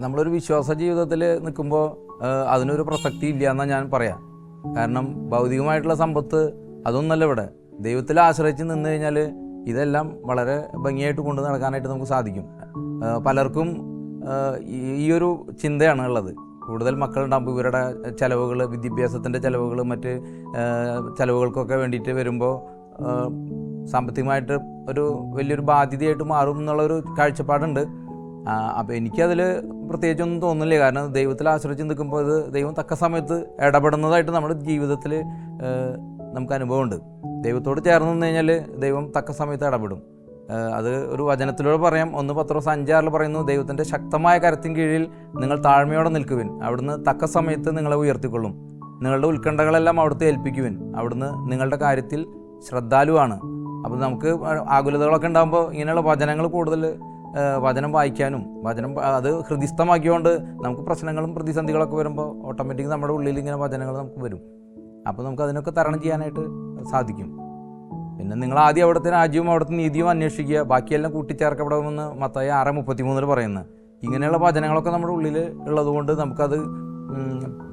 നമ്മളൊരു വിശ്വാസ ജീവിതത്തിൽ നിൽക്കുമ്പോൾ അതിനൊരു പ്രസക്തി ഇല്ല എന്നാണ് ഞാൻ പറയാം. കാരണം ഭൗതികമായിട്ടുള്ള സമ്പത്ത് അതൊന്നല്ല ഇവിടെ. ദൈവത്തിൽ ആശ്രയിച്ച് നിന്ന് കഴിഞ്ഞാൽ ഇതെല്ലാം വളരെ ഭംഗിയായിട്ട് കൊണ്ടു നടക്കാനായിട്ട് നമുക്ക് സാധിക്കും. പലർക്കും ഈ- ഒരു ചിന്തയാണ് ഉള്ളത്. കൂടുതൽ മക്കളുണ്ടാകുമ്പോൾ ഇവരുടെ ചിലവുകൾ വിദ്യാഭ്യാസത്തിന്റെ ചിലവുകൾ മറ്റ് ചിലവുകൾക്കൊക്കെ വേണ്ടിയിട്ട് വരുമ്പോൾ സാമ്പത്തികമായിട്ട് ഒരു വലിയൊരു ബാധ്യതയായിട്ട് മാറും എന്നുള്ളൊരു കാഴ്ചപ്പാടുണ്ട്. അപ്പോൾ എനിക്കതിൽ പ്രത്യേകിച്ചൊന്നും തോന്നില്ല കാരണം ദൈവത്തിൽ ആശ്രയിച്ച് നിൽക്കുമ്പോൾ അത് ദൈവം തക്ക സമയത്ത് ഇടപെടുന്നതായിട്ട് നമ്മുടെ ജീവിതത്തിൽ നമുക്ക് അനുഭവമുണ്ട്. ദൈവത്തോട് ചേർന്ന് നിന്ന് കഴിഞ്ഞാൽ ദൈവം തക്ക സമയത്ത് ഇടപെടും. അത് ഒരു വചനത്തിലൂടെ പറയാം. ഒന്ന് പത്രോസ് അഞ്ചാറിൽ പറയുന്നു ദൈവത്തിന്റെ ശക്തമായ കരത്തിൻ കീഴിൽ നിങ്ങൾ താഴ്മയോടെ നിൽക്കുവിൻ. അവിടുന്ന് തക്ക സമയത്ത് നിങ്ങളെ ഉയർത്തിക്കൊള്ളും. നിങ്ങളുടെ ഉത്കണ്ഠകളെല്ലാം അവിടുത്തെ ഏൽപ്പിക്കുവിൻ. അവിടുന്ന് നിങ്ങളുടെ കാര്യത്തിൽ ശ്രദ്ധാലുവാണ്. അപ്പോൾ നമുക്ക് ആകുലതകളൊക്കെ ഉണ്ടാകുമ്പോൾ ഇങ്ങനെയുള്ള വചനങ്ങൾ കൂടുതൽ വചനം വായിക്കാനും വചനം അത് ഹൃദിസ്ഥമാക്കിയോണ്ട് നമുക്ക് പ്രശ്നങ്ങളും പ്രതിസന്ധികളൊക്കെ വരുമ്പോൾ ഓട്ടോമാറ്റിക് നമ്മുടെ ഉള്ളിൽ ഇങ്ങനെ വചനങ്ങൾ നമുക്ക് വരും. അപ്പോൾ നമുക്ക് അതിനൊക്കെ തരണം ചെയ്യാനായിട്ട് സാധിക്കും. പിന്നെ നിങ്ങൾ ആദ്യം അവിടുത്തെ രാജ്യവും അവിടുത്തെ നീതിയും അന്വേഷിക്കുക. ബാക്കിയെല്ലാം കൂട്ടിച്ചേർക്കപ്പെടുമെന്ന് മത്തായി ആറ് മുപ്പത്തി മൂന്നിൽ പറയുന്നത് ഇങ്ങനെയുള്ള വചനങ്ങളൊക്കെ നമ്മുടെ ഉള്ളിൽ ഉള്ളതുകൊണ്ട് നമുക്കത്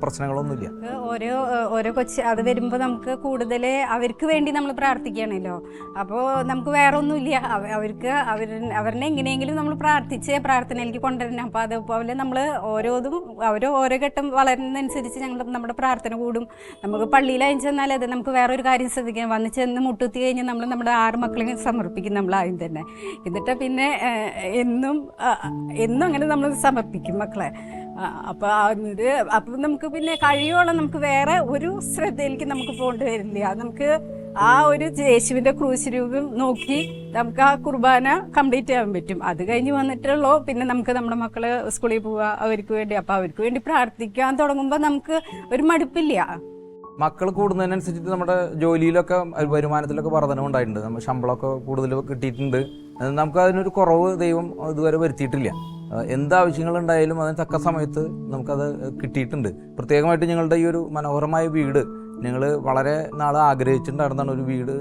പ്രശ്നങ്ങളൊന്നുമില്ല. ഓരോ ഓരോ കൊച്ച് അത് വരുമ്പോൾ നമുക്ക് കൂടുതൽ അവർക്ക് വേണ്ടി നമ്മൾ പ്രാർത്ഥിക്കുകയാണല്ലോ. അപ്പോൾ നമുക്ക് വേറെ ഒന്നുമില്ല അവർക്ക് അവർ അവരെ എങ്ങനെയെങ്കിലും നമ്മൾ പ്രാർത്ഥിച്ച് പ്രാർത്ഥനയിലേക്ക് കൊണ്ടുവരണം. അപ്പോൾ അതുപോലെ നമ്മൾ ഓരോതും ഓരോ ഓരോ ഘട്ടം വളരുന്നതനുസരിച്ച് ഞങ്ങൾ നമ്മുടെ പ്രാർത്ഥന കൂടും. നമുക്ക് പള്ളിയിൽ അയച്ചു ചെന്നാൽ അത് നമുക്ക് വേറൊരു കാര്യം ശ്രദ്ധിക്കാം. വന്ന് ചെന്ന് മുട്ടുത്തി കഴിഞ്ഞാൽ നമ്മൾ നമ്മുടെ ആറ് മക്കളെ സമർപ്പിക്കും നമ്മൾ ആദ്യം തന്നെ. എന്നിട്ട് പിന്നെ എന്നും എന്നും അങ്ങനെ നമ്മൾ സമർപ്പിക്കും മക്കളെ. അപ്പോൾ ഇത് അപ്പം നമുക്ക് പിന്നെ കഴിയോളം നമുക്ക് വേറെ ഒരു ശ്രദ്ധയിലേക്ക് നമുക്ക് പോകേണ്ടി വരില്ല. നമുക്ക് ആ ഒരു യേശുവിന്റെ ക്രൂശ് രൂപം നോക്കി നമുക്ക് ആ കുർബാന കംപ്ലീറ്റ് ചെയ്യാൻ പറ്റും. അത് കഴിഞ്ഞ് വന്നിട്ടുള്ളൂ പിന്നെ നമുക്ക് നമ്മുടെ മക്കൾ സ്കൂളിൽ പോവുക അവർക്ക് വേണ്ടി. അപ്പോൾ അവർക്ക് വേണ്ടി പ്രാർത്ഥിക്കാൻ തുടങ്ങുമ്പോൾ നമുക്ക് ഒരു മടുപ്പില്ല. മക്കൾ കൂടുന്നതിനനുസരിച്ചിട്ട് നമ്മുടെ ജോലിയിലൊക്കെ വരുമാനത്തിലൊക്കെ വർധനം ഉണ്ടായിട്ടുണ്ട്. നമ്മൾ ശമ്പളമൊക്കെ കൂടുതൽ കിട്ടിയിട്ടുണ്ട്. നമുക്ക് അതിനൊരു കുറവ് ദൈവം ഇതുവരെ വരുത്തിയിട്ടില്ല. ആ, എന്ത് ആവശ്യങ്ങളുണ്ടായാലും അതിന് തക്ക സമയത്ത് നമുക്കത് കിട്ടിയിട്ടുണ്ട്. പ്രത്യേകമായിട്ട് ഞങ്ങളുടെ ഈ ഒരു മനോഹരമായ വീട് ഞങ്ങൾ വളരെ നാൾ ആഗ്രഹിച്ചിട്ടുണ്ടായിരുന്നാണ് ഒരു വീട്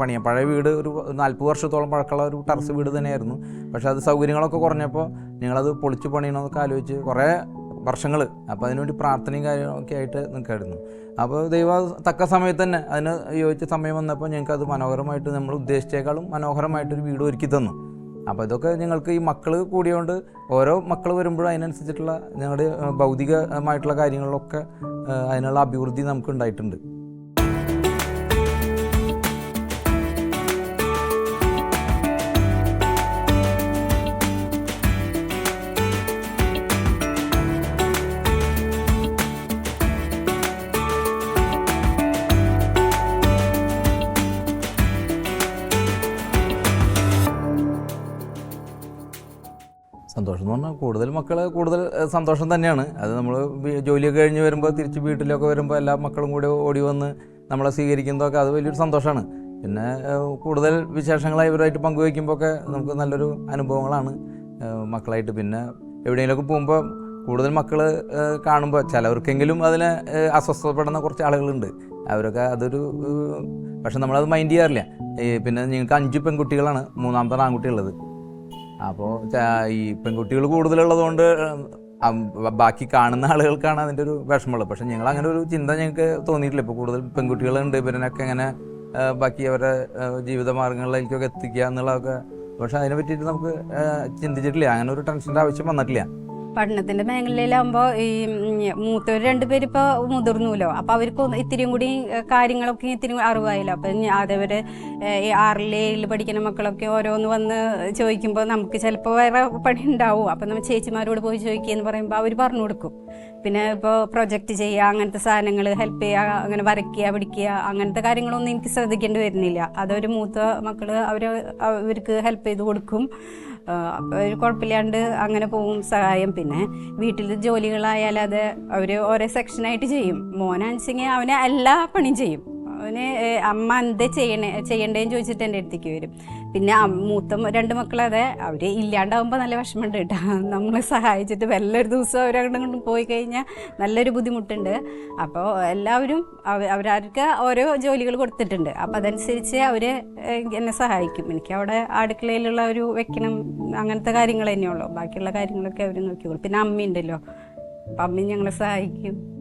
പണിയാൻ പഴയ വീട് ഒരു നാൽപ്പത് വർഷത്തോളം പഴക്കമുള്ള ഒരു ടെറസ് വീട് തന്നെയായിരുന്നു. പക്ഷേ അത് സൗകര്യങ്ങളൊക്കെ കുറഞ്ഞപ്പോൾ ഞങ്ങളത് പൊളിച്ച് പണിയണമെന്നൊക്കെ ആലോചിച്ച് കുറേ വർഷങ്ങൾ അപ്പോൾ അതിനുവേണ്ടി പ്രാർത്ഥനയും കാര്യങ്ങളൊക്കെ ആയിട്ട് നിൽക്കായിരുന്നു അപ്പോൾ ദൈവ തക്ക സമയത്ത് തന്നെ അതിന് യോജിച്ച സമയം വന്നപ്പോൾ ഞങ്ങൾക്ക് അത് മനോഹരമായിട്ട് നമ്മൾ ഉദ്ദേശിച്ചേക്കാളും മനോഹരമായിട്ടൊരു വീട് ഒരുക്കി തന്നു. അപ്പോൾ ഇതൊക്കെ ഞങ്ങൾക്ക് ഈ മക്കൾ കൂടിയോണ്ട് ഓരോ മക്കൾ വരുമ്പോഴും അതിനനുസരിച്ചിട്ടുള്ള ഞങ്ങളുടെ ഭൗതികമായിട്ടുള്ള കാര്യങ്ങളിലൊക്കെ അതിനുള്ള അഭിവൃദ്ധി നമുക്ക് ഉണ്ടായിട്ടുണ്ട്. സന്തോഷം എന്ന് പറഞ്ഞാൽ കൂടുതൽ മക്കൾ കൂടുതൽ സന്തോഷം തന്നെയാണ്. അത് നമ്മൾ ജോലിയൊക്കെ കഴിഞ്ഞ് വരുമ്പോൾ തിരിച്ച് വീട്ടിലൊക്കെ വരുമ്പോൾ എല്ലാ മക്കളും കൂടി ഓടി വന്ന് നമ്മളെ സ്വീകരിക്കുന്നതൊക്കെ അത് വലിയൊരു സന്തോഷമാണ് പിന്നെ കൂടുതൽ വിശേഷങ്ങളായി ഇവരായിട്ട് പങ്കുവയ്ക്കുമ്പോൾ ഒക്കെ നമുക്ക് നല്ലൊരു അനുഭവങ്ങളാണ് മക്കളായിട്ട്. പിന്നെ എവിടെയെങ്കിലുമൊക്കെ പോകുമ്പോൾ കൂടുതൽ മക്കൾ കാണുമ്പോൾ ചിലവർക്കെങ്കിലും അതിനെ അസ്വസ്ഥപ്പെടുന്ന കുറച്ച് ആളുകളുണ്ട്. അവരൊക്കെ അതൊരു പക്ഷെ നമ്മളത് മൈൻഡ് ചെയ്യാറില്ല. പിന്നെ നിങ്ങൾക്ക് അഞ്ച് പെൺകുട്ടികളാണ് മൂന്നാമത്തെ ആൺകുട്ടിയുള്ളത്. അപ്പോൾ ഈ പെൺകുട്ടികൾ കൂടുതലുള്ളതുകൊണ്ട് കൊണ്ട് ബാക്കി കാണുന്ന ആളുകൾക്കാണ് അതിന്റെ ഒരു വിഷമമുള്ളത്. പക്ഷെ ഞങ്ങൾ അങ്ങനെ ഒരു ചിന്ത ഞങ്ങൾക്ക് തോന്നിയിട്ടില്ല. ഇപ്പോൾ കൂടുതൽ പെൺകുട്ടികളുണ്ട് ഇവരനൊക്കെ ഇങ്ങനെ ബാക്കി അവരുടെ ജീവിത മാർഗങ്ങളിലേക്കൊക്കെ എത്തിക്കുക എന്നുള്ളതൊക്കെ പക്ഷെ അതിനെ പറ്റിയിട്ട് നമുക്ക് ചിന്തിച്ചിട്ടില്ല. അങ്ങനെ ഒരു ടെൻഷന്റെ ആവശ്യം വന്നിട്ടില്ല. പഠനത്തിന്റെ മേഖലയിലാകുമ്പോൾ ഈ മൂത്തവർ രണ്ടുപേരും ഇപ്പോൾ മുതിർന്നുല്ലോ. അപ്പോൾ അവർക്ക് ഇത്തിരിയും കൂടി കാര്യങ്ങളൊക്കെ ഇത്തിരി അറിവായല്ലോ. അപ്പം അതേപോലെ ഈ ആറിൽ ഏഴിൽ പഠിക്കുന്ന മക്കളൊക്കെ ഓരോന്ന് വന്ന് ചോദിക്കുമ്പോൾ നമുക്ക് ചിലപ്പോൾ വേറെ പണി ഉണ്ടാവും. അപ്പം നമ്മൾ ചേച്ചിമാരോട് പോയി ചോദിക്കുക എന്ന് പറയുമ്പോൾ അവർ പറഞ്ഞു കൊടുക്കും. പിന്നെ ഇപ്പോൾ പ്രൊജക്റ്റ് ചെയ്യുക അങ്ങനത്തെ സാധനങ്ങൾ ഹെൽപ്പ് ചെയ്യുക അങ്ങനെ വരയ്ക്കുക പിടിക്കുക അങ്ങനത്തെ കാര്യങ്ങളൊന്നും എനിക്ക് ശ്രദ്ധിക്കേണ്ടി വരുന്നില്ല. അതൊരു മൂത്ത മക്കൾ അവർ അവർക്ക് ഹെൽപ്പ് ചെയ്ത് കൊടുക്കും. അപ്പോൾ ഒരു കുഴപ്പമില്ലാണ്ട് അങ്ങനെ പോകും സഹായം. പിന്നെ വീട്ടിൽ ജോലികളായാൽ അത് അവർ ഓരോ സെക്ഷനായിട്ട് ചെയ്യും. മോനാണെച്ചെങ്കിൽ അവനെ എല്ലാ പണിയും ചെയ്യും. അവന് അമ്മ എന്തേ ചെയ്യണേ ചെയ്യണ്ടേന്ന് ചോദിച്ചിട്ട് എന്റെ അടുത്തേക്ക് വരും. പിന്നെ മൂത്ത രണ്ട് മക്കളതെ അവർ ഇല്ലാണ്ടാവുമ്പോൾ നല്ല വിഷമമുണ്ട് കേട്ടോ. നമ്മളെ സഹായിച്ചിട്ട് വല്ല ഒരു ദിവസം അവരങ്ങോട്ടും പോയി കഴിഞ്ഞാൽ നല്ലൊരു ബുദ്ധിമുട്ടുണ്ട്. അപ്പോൾ എല്ലാവരും അവ അവരവർക്ക് ഓരോ ജോലികൾ കൊടുത്തിട്ടുണ്ട്. അപ്പോൾ അതനുസരിച്ച് അവർ എന്നെ സഹായിക്കും. എനിക്ക് അവിടെ അടുക്കളയിലുള്ള ഒരു വെക്കണം അങ്ങനത്തെ കാര്യങ്ങൾ തന്നെയുള്ളൂ. ബാക്കിയുള്ള കാര്യങ്ങളൊക്കെ അവർ നോക്കിക്കോളും. പിന്നെ അമ്മയുണ്ടല്ലോ. അപ്പം അമ്മയും ഞങ്ങളെ സഹായിക്കും.